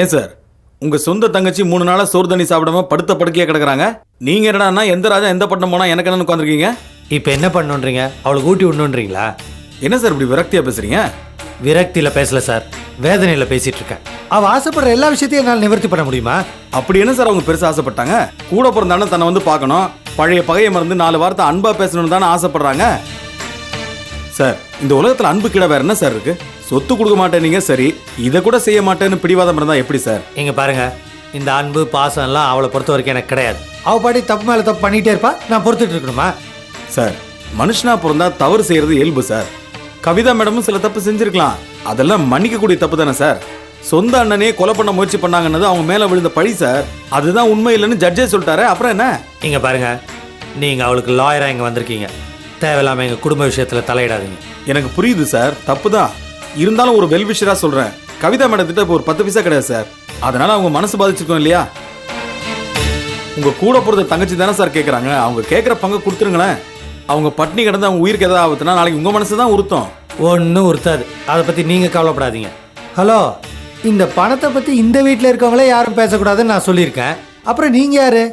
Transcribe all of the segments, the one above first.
ஏன் சார்? உங்க சொந்த தங்கச்சி மூணு நாளா சோறு தண்ணி சாப்பிடாம படுத்த படுக்கையா கிடக்குறாங்க. நீங்க என்னடான்னா எந்த ராஜா எந்த பட்டம் போனா எனக்கு என்ன உட்காந்துருக்கீங்க இப்போ என்ன பண்ணுன்றீங்க? அவளுக்கு ஊட்டி விடணுன்றீங்களா? என்ன சார் இப்படி விரக்தியா பேசுறீங்க? விரக்தியில் பேசல சார். வேதனையில் பேசிட்டு இருக்கேன். அவள் ஆசைப்படுற எல்லா விஷயத்தையும் என்னால் நிவர்த்தி பண்ண முடியுமா? அப்படி என்ன சார் அவங்க பெருசா ஆசைப்பட்டாங்க? கூட பிறந்தாலும் தன்னை வந்து பார்க்கணும். பழைய பகையை மறந்து நாலு வார்த்தை அன்பா பேசணும்னு தானே ஆசைப்படுறாங்க. சார் இந்த உலகத்துல அன்பு கிட வேற என்ன சார் இருக்கு? சொத்து கொடுக்க மாட்டேனீங்க சரி. இதை கூட செய்ய மாட்டேன்னு பிடிவாதம் இருந்தா எப்படி சார்? இங்க பாருங்க. இந்த அன்பு பாசம் எல்லாம் அவளை பொறுத்த வரைக்கும் எனக்கு கிடையாது. அவ பாட்டி தப்பு மேல தப்பு பண்ணிட்டே இருப்பா. நான் பொறுத்துட்டு இருக்கணுமா? சார் மனுஷனா பிறந்தா தவறு செய்யறது இயல்பு சார். கவிதா மேடமும் சில தப்பு செஞ்சிருக்கலாம். அதெல்லாம் மன்னிக்கக்கூடிய தப்பு தானே சார். சொந்த அண்ணனே கொலை பண்ண முயற்சி பண்ணாங்கன்னது அவங்க மேல விழுந்த பழி சார். அதுதான் உண்மை இல்லைன்னு ஜட்ஜே சொல்லிட்டாரு. அப்புறம் என்ன? இங்க பாருங்க. நீங்க அவளுக்கு லாயரா இங்க வந்திருக்கீங்க. தேவையில்லாம எங்க குடும்ப விஷயத்துல தலையிடாதீங்க. எனக்கு புரியுது சார். தப்பு தான். இருந்தாலும் ஒரு வெல்விஷரா சொல்றேன். கவிதா மேடம் கிட்ட இப்போ ஒரு பத்து பைசா கிடையாது சார் அதனால அவங்க மனசு பாதிச்சிருக்கோம் இல்லையா? உங்க கூட பிறந்த தங்கச்சி தானே சார் கேக்குறாங்க. அவங்க கேட்குற பங்கு கொடுத்துருங்களேன். அவங்க பட்னி கிடந்து அவங்க உயிருக்கு ஏதாவது ஆகுதுன்னா நாளைக்கு உங்க மனசு தான் உறுத்தும். ஒன்றும் உறுத்தாது. அதை பத்தி நீங்க கவலைப்படாதீங்க. ஹலோ இந்த பணத்தை பத்தி இந்த வீட்டில் இருக்கவங்களே யாரும் பேசக்கூடாதுன்னு நான் சொல்லியிருக்கேன். அப்புறம் நீங்க யாரு?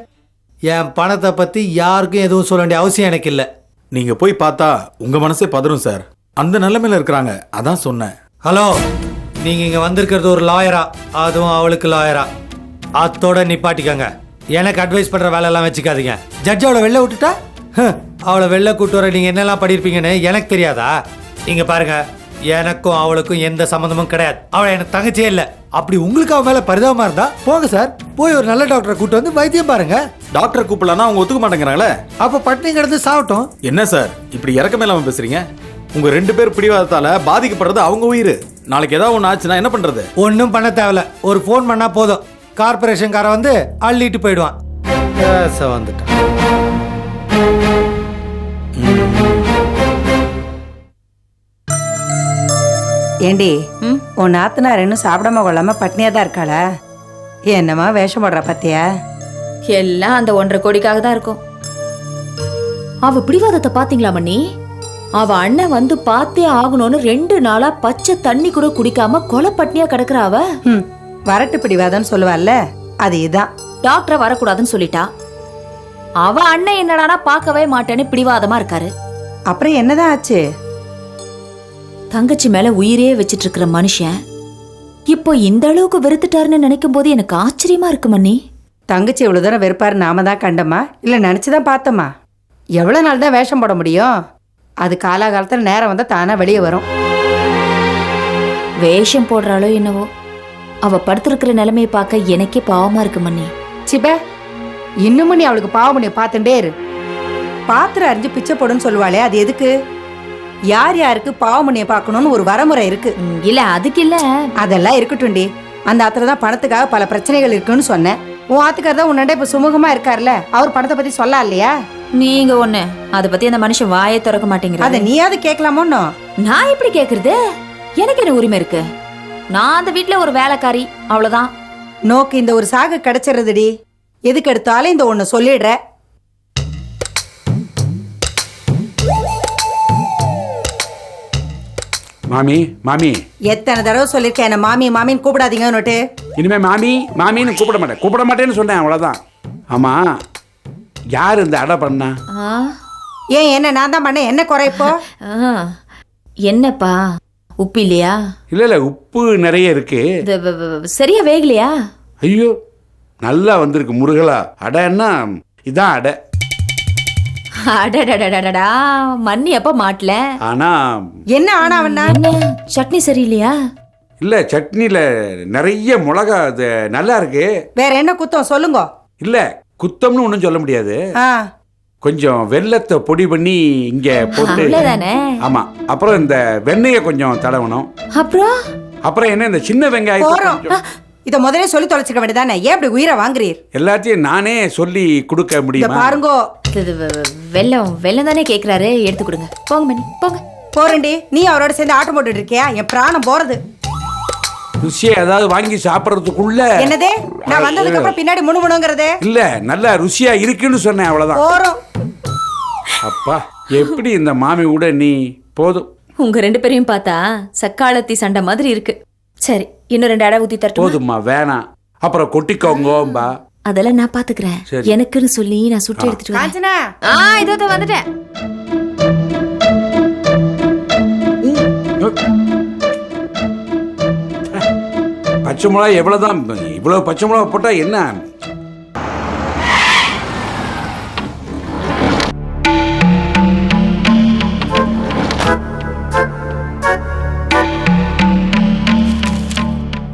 என் பணத்தை பத்தி யாருக்கும் எதுவும் சொல்ல வேண்டிய அவசியம் எனக்கு இல்லை. நீங்க போய் பார்த்தா உங்க மனசே பதறும் சார் அந்த நிலைமையில இருக்கிறாங்க. அதான் சொன்னேன். ஹலோ நீங்க இங்க வந்திருக்கிறது ஒரு லாயரா அதுவும் அவளுக்கு லாயரா அத்தோட நிப்பாட்டிக்கங்க. எனக்கு அட்வைஸ் பண்ற வேலை எல்லாம் வச்சுக்காதீங்க. ஜட்ஜ் அவளை வெளில விட்டுட்டா? ஹ், அவளை வெளில கூட்டு வர நீங்க என்னெல்லாம் பண்ணிருப்பீங்கன்னு எனக்கு தெரியாதா? இங்க பாருங்க எனக்கும் அவளுக்கும் எந்த சம்மந்தமும் கிடையாது. அவள் எனக்கு தங்கச்சியே இல்லை. அப்படி உங்களுக்கு அவன் மேல பரிதாபமா இருந்தா போங்க சார். போய் ஒரு நல்ல டாக்டரை கூட்டு வந்து வைத்தியம் பாருங்க. டாக்டரை கூப்பிடலான்னா அவங்க ஒத்துக்க மாட்டேங்கிறாங்களே? அப்ப பட்டினி கிடந்து சாவட்டும். என்ன சார் இப்படி இறக்கமே இல்லாம பேசுறீங்க? உங்க ரெண்டு பேர் பிடிவாதத்தால பாதிக்கப்படுறது அவங்க உயிர். நாளைக்கு ஏதாவது ஒன்று ஆச்சுன்னா என்ன பண்றது? ஒன்றும் பண்ண தேவையில்ல ஒரு ஃபோன் பண்ணா போதும். கார்பரேஷன்காரன் வந்து அள்ளிட்டு போயிடுவான். பேச வந்துட்டான். ஏண்டி உன் நாத்தனார் இன்னும் சாப்பிடாம கொள்ளாம பட்னியா தான் இருக்காளா? என்னம்மா வேஷம் போடுற பத்தியா? எல்லாம் அந்த ஒன்றரை கோடிக்காக தான் இருக்கும். அவ பிடிவாதத்தை பாத்தீங்களா மண்ணி அவ அண்ணன் வந்து பார்த்தே ஆகணும்னு ரெண்டு நாளா பச்சை தண்ணி கூட குடிக்காம கொலை பட்னியா கிடக்குற அவ. ம் வரட்டு பிடிவாதம்னு சொல்லுவாள்ல அது இதான். டாக்டரை வரக்கூடாதுன்னு சொல்லிட்டா. அவ அண்ணன் என்னடானா பார்க்கவே மாட்டேன்னு பிடிவாதமா இருக்காரு. அப்புறம் என்னதான் ஆச்சு? தங்கச்சி மேல உயிரே வச்சிட்டு இருக்கிற மனுஷன் இப்போ இந்த அளவுக்கு வெறுத்துட்டாருன்னு நினைக்கும் போது எனக்கு ஆச்சரியமா இருக்கு மண்ணி தங்கச்சி இவ்வளவு தூரம் வெறுப்பாரு நாம தான் கண்டோமா? இல்ல நினைச்சுதான் பார்த்தோமா? எவ்வளவு நாள் தான் வேஷம் போட முடியும்? அது காலாகாலத்துல நேரம் வந்தா தானா வெளியே வரும். வேஷம் போடுறாளோ என்னவோ. அவ படுத்திருக்கிற நிலைமையை பார்க்க எனக்கே பாவமா இருக்கு மண்ணி சிப இன்னுமும் நீ அவளுக்கு பாவம் நீ பார்த்துட்டே இரு. பாத்திரம் அறிஞ்சு பிச்சை போடுன்னு சொல்லுவாளே அது எதுக்கு? யார் யாருக்கு பாவமணியை பார்க்கணும்னு ஒரு வரமுறை இருக்கு. இல்ல அதுக்கு இல்ல. அதெல்லாம் இருக்கட்டும்டி அந்த ஆத்துல தான் பணத்துக்காக பல பிரச்சனைகள் இருக்குன்னு சொன்னேன். உன் ஆத்துக்கார் தான் உன்னண்ட இப்ப சுமூகமா இருக்கார்ல அவர் பணத்தை பத்தி சொல்லலாம் இல்லையா நீங்க ஒண்ணு அத பத்தி அந்த மனுஷன் வாயை திறக்க அத மாட்டேங்கிறாரு நீயாவது கேட்கலாமோன்னோ நான் எப்படி கேக்குறது? எனக்கு என்ன உரிமை இருக்கு? நான் அந்த வீட்ல ஒரு வேலைக்காரி அவ்வளவுதான். நோக்கு இந்த ஒரு சாகு கிடைச்சிருதுடி எதுக்கு எடுத்தாலும் இந்த ஒண்ணு சொல்லிடுற. மாமி மாமி. எத்தனை தடவை சொல்லிருக்கேன் என்ன மாமி மாமின்னு கூப்பிடாதீங்கன்னுட்டு. இனிமே மாமி மாமின்னு கூப்பிட மாட்டேன். கூப்பிட மாட்டேன்னு சொன்னேன் அவ்வளோதான் ஆமா யார் இந்த அடை பண்ணா? ஆ, ஏன் என்ன நான் தான் பண்ணேன். என்ன குறை இப்போ? ஆ. என்னப்பா? உப்பு இல்லையா? இல்லை இல்லை உப்பு நிறைய இருக்கு. இது வ- வ- சரியா வேகலையா? ஐயோ நல்லா வந்திருக்கு முருகலா. அடைன்னா இதான் அடை. அடடடடடடா மண்ணி அப்ப மாட்டல. ஆனா என்ன ஆனாவண்ணா என்ன சட்னி சரியில்லையா? இல்லை சட்னியில் நிறைய மிளகா அது நல்லா இருக்கு. வேற என்ன குத்தம்? சொல்லுங்க. இல்ல குத்தம்னு ஒன்றும் சொல்ல முடியாது. கொஞ்சம் வெள்ளத்தை பொடி பண்ணி இங்க போட்டு ஆமா. அப்புறம் இந்த வெண்ணெயை கொஞ்சம் தடவணும். அப்புறம்? அப்புறம் என்ன இந்த சின்ன கொஞ்சம் இத முதல்ல சொல்லி தொலைச்சிக்க வேண்டியதானே ஏன் இப்படி உயிரை வாங்குறீர்? எல்லாத்தையும் நானே சொல்லி கொடுக்க முடியுமா? பாருங்கோ. இது வெ- வெ- வெல்லம் வெல்லம் தானே கேக்குறாரு. எடுத்து கொடுங்க. போங்க மணி போங்க. போறேன்டி. நீ அவரோட சேர்ந்து ஆட்டம் போட்டுட்டு இருக்கியா? என் பிராணம் போறது. ருசியா ஏதாவது வாங்கி சாப்பிடறதுக்குள்ள என்னதே? நான் வந்ததுக்கு அப்புறம் பின்னாடி முணுமுணுங்கிறது? இல்ல நல்லா ருசியா இருக்குன்னு சொன்னேன் அவ்வளவுதான். போறோம். அப்பா எப்படி இந்த மாமி கூட நீ போதும்? உங்க ரெண்டு பேரையும் பார்த்தா சக்காலத்தி சண்டை மாதிரி இருக்கு. சரி இன்னும் ரெண்டு அடை ஊத்தி தரட்டும்? போதும்மா வேணாம் அப்புறம் கொட்டிக்கோங்கோம்பா. அதெல்லாம் நான் பாத்துக்கிறேன். சரி. எனக்குன்னு சொல்லி நான் சுட்டு எடுத்துட்டு வரேன். காஞ்சனா? ஆ இதோ இதோ வந்துட்டேன். பச்சை மிளகா எவ்வளவுதான் இவ்வளவு பச்சை மிளகா போட்டா என்ன?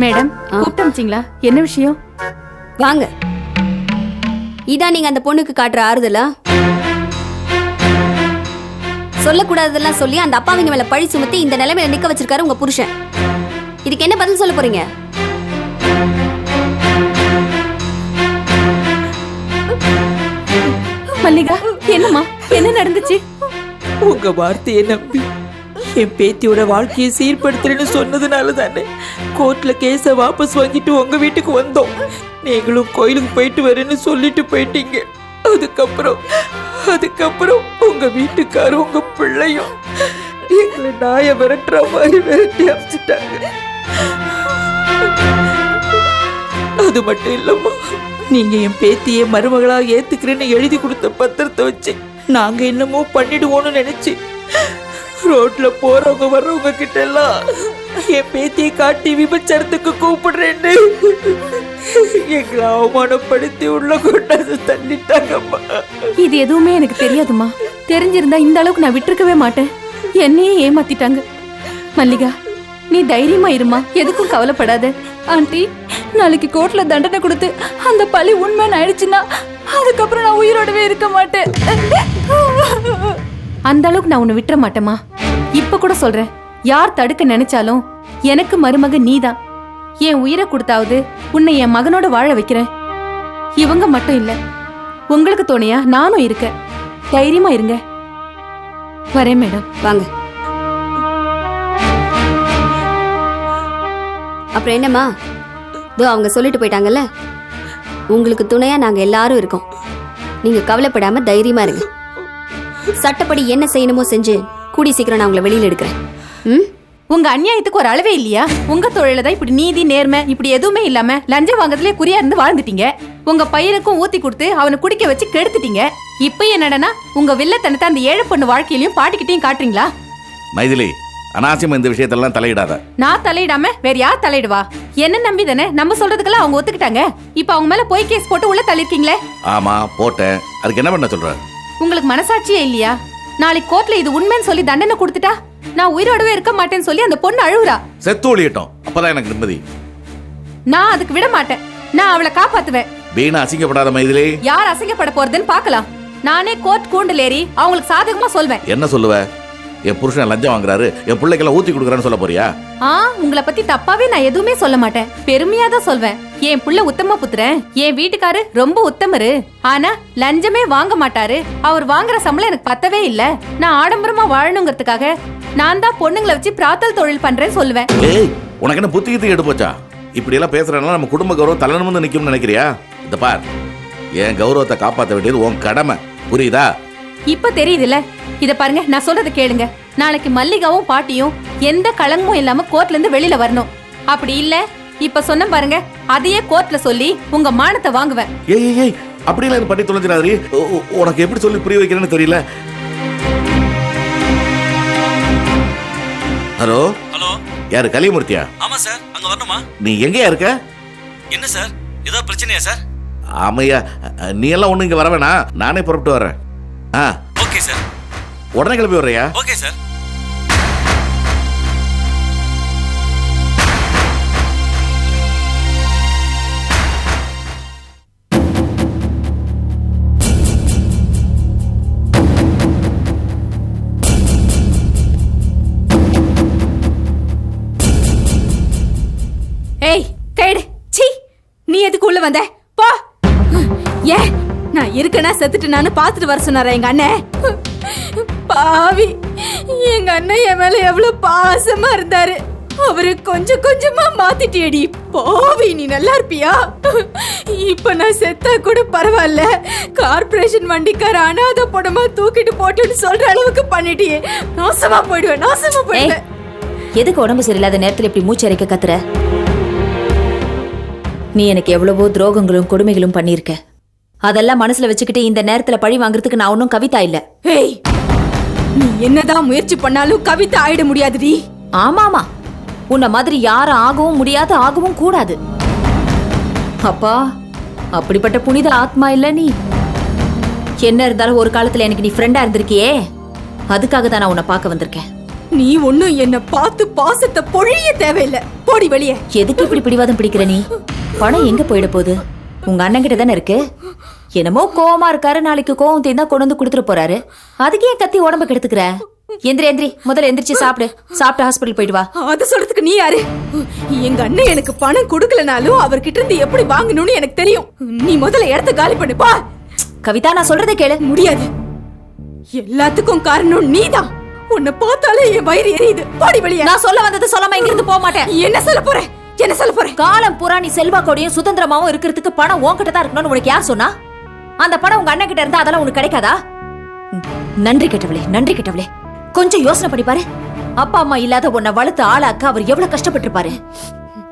மேடம் கூப்பிட்டு அமிச்சிங்களா என்ன விஷயம்? வாங்க. இதான் நீங்க அந்த பொண்ணுக்கு காட்டுற ஆறுதலா? சொல்லக்கூடாததெல்லாம் சொல்லி அந்த அப்பாவிங்க மேல பழி சுமத்தி இந்த நிலைமையில நிக்க வச்சிருக்காரு உங்க புருஷன். இதுக்கு என்ன பதில் சொல்ல போறீங்க? மல்லிகா என்னம்மா? என்ன நடந்துச்சு? உங்க வார்த்தையை நம்பி என் பேத்தியோட வாழ்க்கையை சீர்படுத்துறேன்னு சொன்னதுனால தானே கோர்ட்ல கேஸை வாபஸ் வாங்கிட்டு உங்க வீட்டுக்கு வந்தோம். நீங்களும் கோயிலுக்கு போயிட்டு வரேன்னு சொல்லிட்டு போயிட்டீங்க. அதுக்கப்புறம் அதுக்கப்புறம் உங்க வீட்டுக்காரும் உங்க பிள்ளையும் எங்களை நாய விரட்டுற மாதிரி விரட்டி அமைச்சிட்டாங்க அது மட்டும் இல்லம்மா. நீங்க என் பேத்தியை மருமகளா ஏத்துக்கிறேன்னு எழுதி கொடுத்த பத்திரத்தை வச்சு நாங்க என்னமோ பண்ணிடுவோம்னு நினைச்சு ரோட்ல போறவங்க வர்றவங்க கிட்ட எல்லாம் என் பேத்தியை காட்டி விபச்சாரத்துக்கு கூப்பிடுறேன்னு எங்களை அவமானப்படுத்தி உள்ள கொண்டாந்து தள்ளிட்டாங்கம்மா. இது எதுவுமே எனக்கு தெரியாதும்மா. தெரிஞ்சிருந்தா இந்த அளவுக்கு நான் விட்டுருக்கவே மாட்டேன். என்னையே ஏமாத்திட்டாங்க. மல்லிகா நீ தைரியமா இருமா. எதுக்கும் கவலைப்படாத. ஆண்டி நாளைக்கு கோர்ட்ல தண்டனை கொடுத்து அந்த பழி உண்மைன்னு ஆயிடுச்சுன்னா அதுக்கப்புறம் நான் உயிரோடவே இருக்க மாட்டேன். அந்த அளவுக்கு நான் உன்னை விட்டுற மாட்டேமா இப்ப கூட சொல்றேன் யார் தடுக்க நினைச்சாலும் எனக்கு மருமக நீதான். என் உயிரை கொடுத்தாவது உன்னை என் மகனோட வாழ வைக்கிறேன். இவங்க மட்டும் இல்ல உங்களுக்கு துணையா நானும் இருக்கேன். தைரியமா இருங்க. வரேன் மேடம். வாங்க. அப்புறம் என்னம்மா? இதோ அவங்க சொல்லிட்டு போயிட்டாங்கல்ல? உங்களுக்கு துணையா நாங்க எல்லாரும் இருக்கோம். நீங்க கவலைப்படாம தைரியமா இருங்க. சட்டப்படி என்ன செய்யணுமோ செஞ்சு கூடி சீக்கிரம் நான் உங்களை வெளியில எடுக்கிறேன். ம்? உங்க அநியாயத்துக்கு ஒரு அளவே இல்லையா? உங்க தொழில தான் இப்படி நீதி நேர்மை இப்படி எதுவுமே இல்லாம லஞ்சம் வாங்குறதுலயே குறியா இருந்து வாழ்ந்துட்டீங்க. உங்க பையனுக்கும் ஊத்தி கொடுத்து அவனை குடிக்க வச்சு கெடுத்துட்டீங்க. இப்போ என்னடனா உங்க வில்லத்தனத்தை அந்த ஏழை பொண்ணு வாழ்க்கையிலயும் பாட்டிக்கிட்டையும் காட்டுறீங்களா? மைதிலி அனாவசியம் இந்த விஷயத்தெல்லாம் தலையிடாத. நான் தலையிடாம வேற யார் தலையிடுவா? என்ன நம்பி தானே? நம்ம சொல்றதுக்கெல்லாம் அவங்க ஒத்துக்கிட்டாங்க. இப்போ அவங்க மேல போய் கேஸ் போட்டு உள்ள தள்ளிருக்கீங்களே? ஆமா போட்டேன். அதுக்கு என்ன பண்ண சொல்ற? உங்களுக்கு மனசாட்சியே இல்லையா? நாளைக்கு கோர்ட்ல இது உண்மைன்னு சொல்லி தண்டனை கொடுத்துட்டா நான் உயிரோடவே இருக்க மாட்டேன்னு சொல்லி அந்த பொண்ணு அழுவுறா. செத்து ஒழியட்டும் அப்பதான் எனக்கு நிம்மதி. நான் அதுக்கு விட மாட்டேன். நான் அவளை காப்பாத்துவேன். வீணா அசிங்கப்படாத மைதிலி யார் அசிங்கப்பட போறதுன்னு பார்க்கலாம். நானே கோர்ட் கூண்டில் ஏறி அவங்களுக்கு சாதகமா சொல்வேன். என்ன சொல்லுவ? என் புருஷன் லஞ்சம் வாங்குறாரு என் பிள்ளைக்கெல்லாம் ஊத்தி கொடுக்குறான்னு சொல்ல போறியா? ஆ உங்களை பத்தி தப்பாவே நான் எதுவுமே சொல்ல மாட்டேன். பெருமையா தான் சொல்வேன். என் புள்ள உத்தம புத்திரன். என் வீட்டுக்காரு ரொம்ப உத்தமரு. ஆனா லஞ்சமே வாங்க மாட்டாரு. அவர் வாங்குற சம்பளம் எனக்கு பத்தவே இல்ல. நான் ஆடம்பரமா வாழணுங்கிறதுக்காக நான் தான் பொண்ணுங்களை வச்சு பிராத்தல் தொழில் பண்றேன்னு சொல்லுவேன். ஏய் உனக்கு என்ன புத்தி கித்தி எடுத்து போச்சா இப்படி எல்லாம் பேசுறதுனால நம்ம குடும்ப கௌரவம் தலைநிமிர்ந்து நிக்கும்னு நினைக்கிறியா? இந்த பார். என் கௌரவத்தை காப்பாற்ற வேண்டியது உன் கடமை. புரியுதா? இப்ப தெரியுதுல்ல. இத பாருங்க நான் சொல்றத கேளுங்க. நாளைக்கு மல்லிகாவும் பாட்டியும் எந்த களங்கமும் இல்லாம கோர்ட்ல இருந்து வெளியில வரணும். அப்படி இல்ல. இப்ப சொன்ன பாருங்க அதையே கோர்ட்ல சொல்லி உங்க மானத்தை வாங்குவேன். ஏய் ஏய் அப்படிலாம் பண்ணி தொலைஞ்சிடாதீ உனக்கு எப்படி சொல்லி புரிய வைக்கிறேன்னு தெரியல. ஹலோ? ஹலோ? யாரு கலிமூர்த்தியா ஆமா சார் அங்க வரணுமா? நீ எங்கேயா இருக்க? என்ன சார் ஏதோ பிரச்சனையா சார்? ஆமையா நீ எல்லாம் ஒண்ணு இங்க வர வேணாம். நானே புறப்பட்டு வரேன். ஆ. Okay sir. உடனே கிளம்பி வர்றியா? Okay sir. ஏய் கைடு சி நீ எதுக்கு உள்ள வந்த? இருக்கனா செத்துட்டு நான் பார்த்துட்டு வர சொன்னாரா எங்க அண்ணன் பாவி எங்க அண்ணன் என் மேல எவ்வளவு பாசமா இருந்தாரு. அவரு கொஞ்சம் கொஞ்சமா மாத்திட்டியடி பாவி நீ நல்லா இருப்பியா? இப்ப நான் செத்தா கூட பரவாயில்ல. கார்ப்பரேஷன் வண்டிக்கார அனாத படமா தூக்கிட்டு போட்டுன்னு சொல்ற அளவுக்கு பண்ணிட்டியே. நாசமா போயிடுவேன் நாசமா போயிடுவேன் எதுக்கு உடம்பு சரியில்லாத நேரத்துல இப்படி மூச்சரைக்க கத்துற? நீ எனக்கு எவ்வளவோ துரோகங்களும் கொடுமைகளும் பண்ணியிருக்க. அதெல்லாம் மனசுல வச்சுக்கிட்டு இந்த நேரத்துல பழி வாங்குறதுக்கு நான் ஒன்றும் கவிதா இல்ல. ஏய் நீ என்னதான் முயற்சி பண்ணாலும் கவிதை ஆயிட முடியாதுடி. ஆமாமா. உன்னை மாதிரி யாரும் ஆகவும் முடியாது ஆகவும் கூடாது. அப்பா அப்படிப்பட்ட புனித ஆத்மா இல்ல நீ. என்ன இருந்தாலும் ஒரு காலத்துல எனக்கு நீ ஃப்ரெண்டா இருந்திருக்கியே. அதுக்காக தான் நான் உன்னை பார்க்க வந்திருக்கேன். நீ ஒண்ணும் என்ன பார்த்து பாசத்தை பொழிய தேவையில்ல. போடி வெளியே. எதுக்கு இப்படி பிடிவாதம் பிடிக்கிற நீ? பணம் எங்க போயிட போகுது? உங்க அண்ணன் கிட்ட தானே இருக்கு? என்னமோ கோவமா இருக்காரு நாளைக்கு கோவம் தீர்ந்தா கொண்டு வந்து கொடுத்துட்டு போறாரு. அதுக்கு ஏன் கத்தி உடம்ப கெடுத்துக்கிற? எந்திரி எந்திரி முதல்ல எந்திரிச்சு சாப்பிடு. சாப்பிட்டு ஹாஸ்பிட்டல் போயிட்டு வா. அத சொல்றதுக்கு நீ யாரு? எங்க அண்ணன் எனக்கு பணம் கொடுக்கலனாலும் அவர்கிட்ட இருந்து எப்படி வாங்கணும்னு எனக்கு தெரியும். நீ முதல்ல இடத்த காலி பண்ணு பா. கவிதா நான் சொல்றதை கேளு. முடியாது. எல்லாத்துக்கும் காரணம் நீதான். உன்னை பார்த்தாலே என் வயிறு எரியுது. போடி வெளியே. நான் சொல்ல வந்தது சொல்லாம இங்கிருந்து போக மாட்டேன். என்ன சொல்ல போற? என்ன சொல்ல போற? காலம் பூரா நீ செல்வாக்கோடையும் சுதந்திரமாவும் இருக்கிறதுக்கு பணம் உன்கிட்ட தான் இருக்கணும்னு உனக்கு யார் சொன்னா? அந்த பணம் உங்க அண்ணன் கிட்ட இருந்தா அதெல்லாம் உனக்கு கிடைக்காதா? நன்றி கெட்டவளே நன்றி கெட்டவளே. கொஞ்சம் யோசனை பண்ணி பாரு. அப்பா அம்மா இல்லாத உன்னை வளர்த்து ஆளாக்க அவர் எவ்வளவு கஷ்டப்பட்டிருப்பாரு?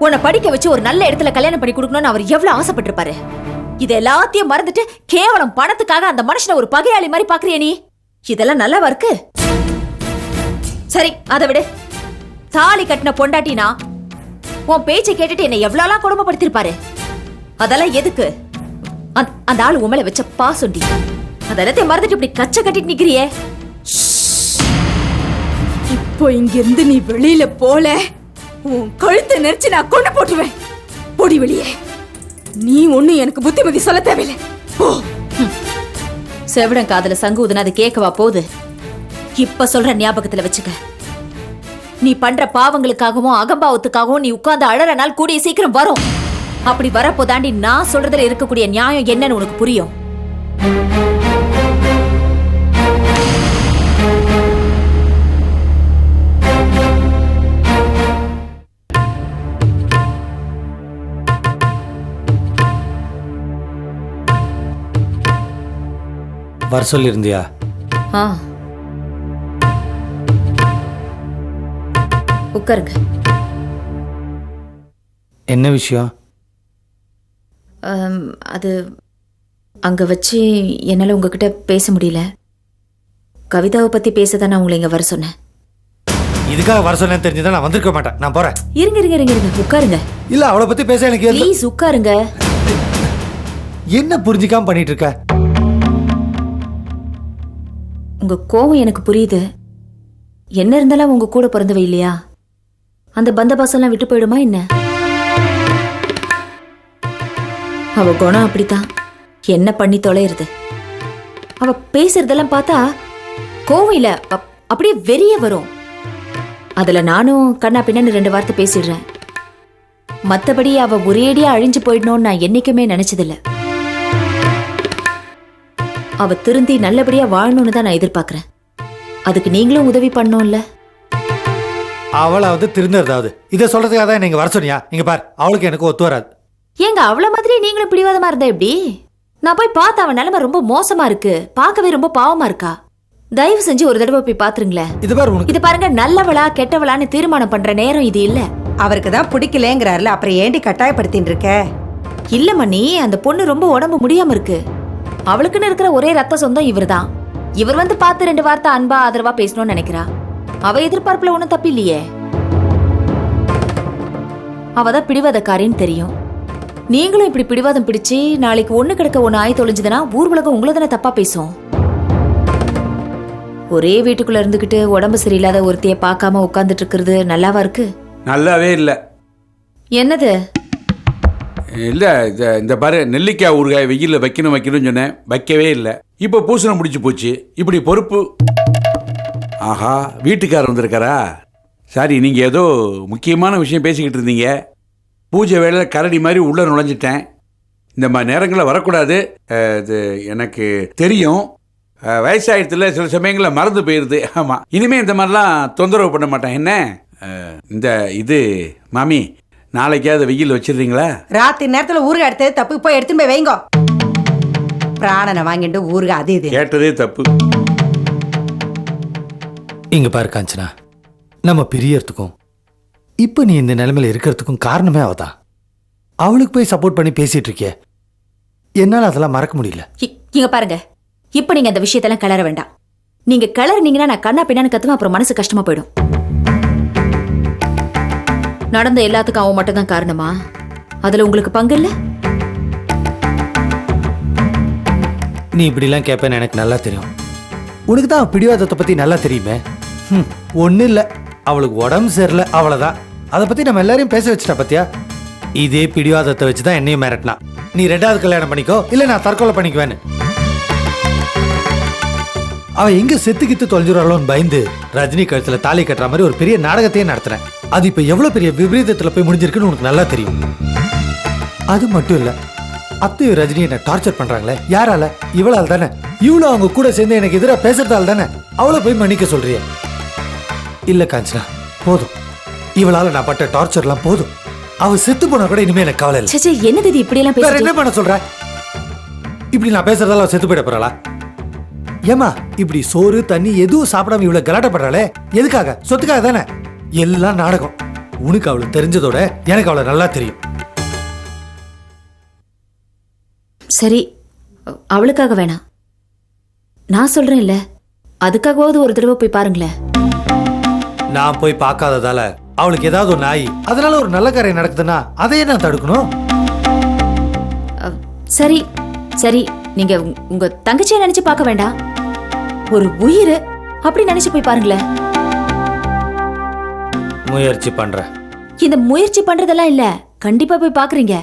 உன்னை படிக்க வச்சு ஒரு நல்ல இடத்துல கல்யாணம் பண்ணி கொடுக்கணும்னு அவர் எவ்வளவு ஆசைப்பட்டிருப்பாரு? இது எல்லாத்தையும் மறந்துட்டு கேவலம் பணத்துக்காக அந்த மனுஷனை ஒரு பகையாளி மாதிரி பாக்குறிய நீ? இதெல்லாம் நல்லாவா இருக்கு? சரி அதை விடு. தாலி கட்டின பொண்டாட்டினா உன் பேச்சை கேட்டுட்டு என்னை எவ்வளவுலாம் கொடுமைப்படுத்திருப்பாரு? அதெல்லாம் எதுக்கு? அந்த- ஆள் உன் மேல வச்ச பாசுண்டி. அதெல்லாத்தையும் மறந்துட்டு இப்படி கச்ச கட்டிட்டு நிக்கிறியே? இப்போ இங்க இருந்து நீ வெளியில போல உன் கழுத்தை நெரிச்சு நான் கொண்டு போட்டுருவேன். போடி வெளியே. நீ ஒண்ணும் எனக்கு புத்திமதி சொல்ல தேவையில்லை. போ. செவிடன் காதுல சங்கு அது கேட்கவா போகுது? இப்ப சொல்ற ஞாபகத்துல வச்சுக்க. நீ பண்ற பாவங்களுக்காகவும் அகம்பாவத்துக்காகவும் நீ உட்கார்ந்து அழற நாள் கூடிய சீக்கிரம் வரும். அப்படி வரப்போ தாண்டி நான் சொல்றதுல இருக்கக்கூடிய நியாயம் என்னன்னு உனக்கு புரியும். வர சொல்லியிருந்தியா ஆ. உட்காருங்க. என்ன விஷயம்? அம், அது அங்க வச்சு என்னால உங்ககிட்ட பேச முடியல. கவிதாவை பத்தி பேச தான் நான் உங்களை இங்க வர சொன்னேன். இதுக்காக வர சொன்னேன்னு தெரிஞ்சதா நான் வந்திருக்க மாட்டேன். நான் போறேன். இருங்க இருங்க இருங்க இருங்க உட்காருங்க. இல்ல அவளை பத்தி பேச எனக்கு எந்த- ப்ளீஸ் உட்காருங்க. என்ன புரிஞ்சுக்காம பண்ணிட்டு இருக்க உங்க கோவம் எனக்கு புரியுது. என்ன இருந்தாலும் உங்க கூட பிறந்தவ இல்லையா? அந்த பந்தபாசம்லாம் விட்டு போயிடுமா என்ன? அவ குணம் அப்படித்தான். என்ன பண்ணி தொலைறது அவ பேசுறதெல்லாம் பார்த்தா கோவையில அப்- அப்படியே வெறிய வரும். அதுல நானும் கண்ணா பின்னன்னு ரெண்டு வார்த்தை பேசிடுறேன். மத்தபடி அவ ஒரேடியா அழிஞ்சு போயிடணும்னு நான் என்னைக்குமே நினைச்சதில்ல. அவ திருந்தி நல்லபடியா வாழணும்னு தான் நான் எதிர்பார்க்கறேன். அதுக்கு நீங்களும் உதவி பண்ணும்ல அவளாவது திருந்ததாவது இதை சொல்றதுக்காக தான் நீங்க வர சொன்னியா? இங்க பார் அவளுக்கு எனக்கு ஒத்து வராது. ஏங்க அவள மாதிரி நீங்களும் பிடிவாதமா இருந்தா எப்படி? நான் போய் பார்த்த அவன் நிலைமை ரொம்ப மோசமா இருக்கு. பார்க்கவே ரொம்ப பாவமா இருக்கா? தயவு செஞ்சு ஒரு தடவை போய் பாத்துருங்களேன். இது பார் உனக்கு. இது பாருங்க நல்லவளா கெட்டவளான்னு தீர்மானம் பண்ற நேரம் இது இல்ல. அவருக்கு தான் பிடிக்கலங்கிறாருல அப்புறம் ஏண்டி கட்டாயப்படுத்தின்னு இருக்க? இல்ல மணி அந்த பொண்ணு ரொம்ப உடம்பு முடியாம இருக்கு. அவளுக்குன்னு இருக்கிற ஒரே ரத்த சொந்தம் இவர்தான். இவர் வந்து பார்த்து ரெண்டு வார்த்தை அன்பா ஆதரவா பேசணும்னு நினைக்கிறா. அவ எதிர்பார்ப்புல ஒண்ணும் தப்பு இல்லையே அவதான் பிடிவாதக்காரின்னு தெரியும். நீங்களும் இப்படி பிடிவாதம் பிடிச்சு நாளைக்கு ஒண்ணு கிடக்க ஒண்ணு ஆய் தொலைஞ்சதுன்னா ஊர் உலகம் உங்களை தானே தப்பா பேசும். ஒரே வீட்டுக்குள்ள இருந்துகிட்டு உடம்பு சரியில்லாத ஒருத்தைய பார்க்காம உட்கார்ந்துட்டு இருக்கிறது நல்லாவா இருக்கு? நல்லாவே இல்லை. என்னது? இல்லை இந்த இந்த பாரு நெல்லிக்காய் ஊறுகாய் வெயிலில் வைக்கணும் வைக்கணும்னு சொன்னேன். வைக்கவே இல்லை. இப்போ பூசணம் முடிச்சு போச்சு. இப்படி பொறுப்பு. ஆஹா வீட்டுக்காரர் வந்திருக்காரா? சாரி நீங்கள் ஏதோ முக்கியமான விஷயம் பேசிக்கிட்டு இருந்தீங்க. பூஜை வேளையில் கரடி மாதிரி உள்ளே நுழைஞ்சிட்டேன். இந்த மாதிரி நேரங்களில் வரக்கூடாது. இது எனக்கு தெரியும். வயசாயிடுத்துல சில சமயங்களில் மறந்து போயிடுது ஆமாம் இனிமே இந்த மாதிரிலாம் தொந்தரவு பண்ண மாட்டேன். என்ன? இந்த இது மாமி நாளைக்காவது வெயில் வச்சிடுறீங்களா? ராத்திரி நேரத்துல ஊறுகாய் எடுத்தது தப்பு. போய் எடுத்துன்னு போய் வைங்கோ. பிராணனை வாங்கிட்டு ஊறுகாய் அது இது. கேட்டதே தப்பு. இங்க பாரு காஞ்சனா. நம்ம பிரியறதுக்கும் இப்போ நீ இந்த நிலைமையில இருக்கிறதுக்கும் காரணமே அவதான். அவளுக்கு போய் சப்போர்ட் பண்ணி பேசிட்டு இருக்கிய. என்னால அதெல்லாம் மறக்க முடியல. இங்க பாருங்க. இப்ப நீங்க அந்த விஷயத்தெல்லாம் கிளற வேண்டாம். நீங்க கிளறினீங்கன்னா நான் கண்ணா பின்னான்னு கத்துவேன் அப்புறம் மனசு கஷ்டமா போயிடும். நடந்த எல்லாத்துக்கும் அவன் மட்டும் தான் காரணமா? அதுல உங்களுக்கு பங்கு இல்ல? நீ இப்படிலாம் கேட்பேன்னு எனக்கு நல்லா தெரியும். உனக்கு தான் பிடிவாதத்தை பத்தி நல்லா தெரியுமே. ஒன்றும் இல்லை அவளுக்கு உடம்பு சரியில்லை அவ்வளோதான் அதை பற்றி நம்ம எல்லாரையும் பேச வச்சுட்டா பத்தியா? இதே பிடிவாதத்தை வச்சு தான் என்னையும் மிரட்டினா. நீ ரெண்டாவது கல்யாணம் பண்ணிக்கோ இல்லை நான் தற்கொலை பண்ணிக்குவேன்னு. அவள் எங்கே செத்து கித்து தொலைஞ்சிடறாளோன்னு பயந்து ரஜினி கழுத்தில் தாலி கட்டுற மாதிரி ஒரு பெரிய நாடகத்தையே நடத்துறேன். அது இப்போ எவ்வளோ பெரிய விபரீதத்தில் போய் முடிஞ்சிருக்குன்னு உனக்கு நல்லா தெரியும். அது மட்டும் இல்லை அத்தையும் ரஜினி என்ன டார்ச்சர் பண்ணுறாங்களே யாரால? இவளால் தானே? இவ்வளோ அவங்க கூட சேர்ந்து எனக்கு எதிராக பேசுறதால தானே? அவளை போய் மன்னிக்க சொல்றிய. இல்ல காஞ்சனா போதும். இவளால நான் பட்ட டார்ச்சர்லாம் போதும். அவ செத்து போனா கூட இனிமே எனக்கு கவலை இல்லை. சே என்னது இது இப்படி எல்லாம் வேற என்ன பண்ண சொல்ற? இப்படி நான் பேசுறதால அவ செத்து போயிட போறாளா ஏமா இப்படி சோறு தண்ணி எதுவும் சாப்பிடாம இவ்வளவு கலாட்ட பண்றாளே எதுக்காக? சொத்துக்காக தானே? எல்லாம் நாடகம். உனக்கு அவளுக்கு தெரிஞ்சதோட எனக்கு அவளை நல்லா தெரியும். சரி அவளுக்காக வேணாம். நான் சொல்றேன்ல அதுக்காகவாவது ஒரு தடவை போய் பாருங்களேன். நான் போய் பார்க்காததால அவளுக்கு ஏதாவது ஒரு நாய் அதனால ஒரு நல்ல காரியம் நடக்குதுன்னா அதையே நான் தடுக்கணும்? சரி சரி நீங்க உங்க- உங்க தங்கச்சியை நினைச்சு பார்க்க வேண்டாம். ஒரு உயிர் அப்படி நினைச்சு போய் பாருங்களேன். முயற்சி பண்றேன். இந்த முயற்சி பண்றதெல்லாம் இல்ல கண்டிப்பா போய் பாக்குறீங்க